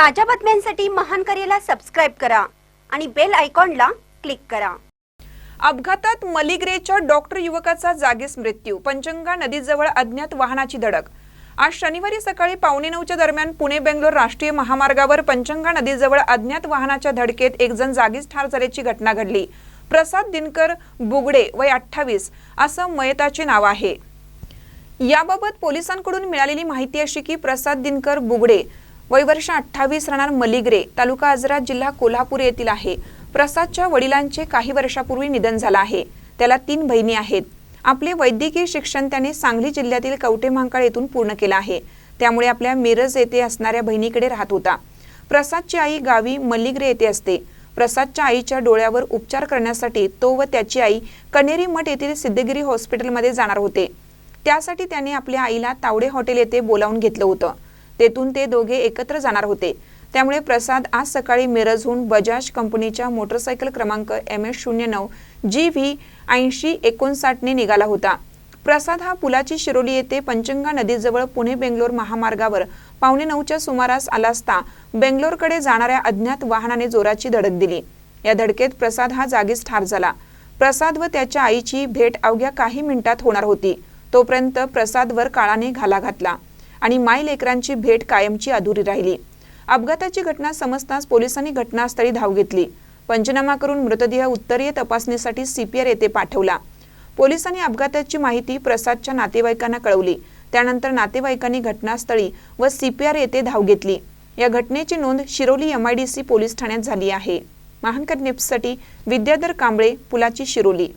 ताज्या बातम्यांसाठी महान करेला सबस्क्राईब करा आणि बेल आयकॉनला क्लिक करा. अपघातात मलिग्रेच्या डॉक्टर युवकाचा जागीच मृत्यू. पंचंगा नदीजवळ अज्ञात वाहनाची धडक. आज शनिवारी सकाळी पावणे नऊच्या दरम्यान पुणे बेंगलोर राष्ट्रीय महामार्गावर पंचंगा नदीजवळ अज्ञात वाहनाच्या धडकेत एक जण जागीच ठार झाल्याची घटना घडली. प्रसाद दिनकर बुगडे वय अठ्ठावीस असं मयताचे नाव आहे. याबाबत पोलिसांकडून मिळालेली माहिती अशी की प्रसाद दिनकर बुगडे वय वर्ष अठ्ठावीस राहणार मलिग्रे तालुका आजरा जिल्हा कोल्हापूर येथील आहे. प्रसादच्या वडिलांचे काही वर्षापूर्वी निधन झालं आहे. त्याला तीन बहिणी आहेत. आपले वैद्यकीय शिक्षण त्याने सांगली जिल्ह्यातील कवठे महांकाळ येथून पूर्ण केलं आहे. त्यामुळे आपल्या मिरज येथे असणाऱ्या बहिणीकडे राहत होता. प्रसादची आई गावी मल्लिग्रे येथे असते. प्रसादच्या आईच्या डोळ्यावर उपचार करण्यासाठी तो व त्याची आई कनेरी मठ येथील सिद्धगिरी हॉस्पिटलमध्ये जाणार होते. त्यासाठी त्याने आपल्या आईला तावडे हॉटेल येथे बोलावून घेतलं होतं. तेथून ते दोघे एकत्र जाणार होते. त्यामुळे प्रसाद आज सकाळी मिरजहून बजाज कंपनीच्या मोटरसायकल क्रमांक एम एस शून्य नऊ जी व्ही ऐंशी एकोणसाठने निघाला होता. प्रसाद हा पुलाची शिरोली येथे पंचंगा नदीजवळ पुणे बेंगलोर महामार्गावर पावणे नऊच्या सुमारास आला असता बेंगलोरकडे जाणाऱ्या अज्ञात वाहनाने जोराची धडक दिली. या धडकेत प्रसाद हा जागीच ठार झाला. प्रसाद व त्याच्या आईची भेट अवघ्या काही मिनिटात होणार होती. तोपर्यंत प्रसादवर काळाने घाला घातला. आणि माय लेकरांची भेट कायमची अधुरी राहिली. अपघाताची घटना समजताच पोलिसांनी घटनास्थळी धाव घेतली. पंचनामा करून मृतदेह उत्तरीय तपासणीसाठी सीपीआर येथे पाठवला. पोलिसांनी अपघाताची माहिती प्रसादच्या नातेवाईकांना कळवली. त्यानंतर नातेवाईकांनी घटनास्थळी व सीपीआर येथे धाव घेतली. या घटनेची नोंद शिरोली एमआयडीसी पोलीस ठाण्यात झाली आहे. महानकर न्यूजसाठी विद्याधर कांबळे पुलाची शिरोली.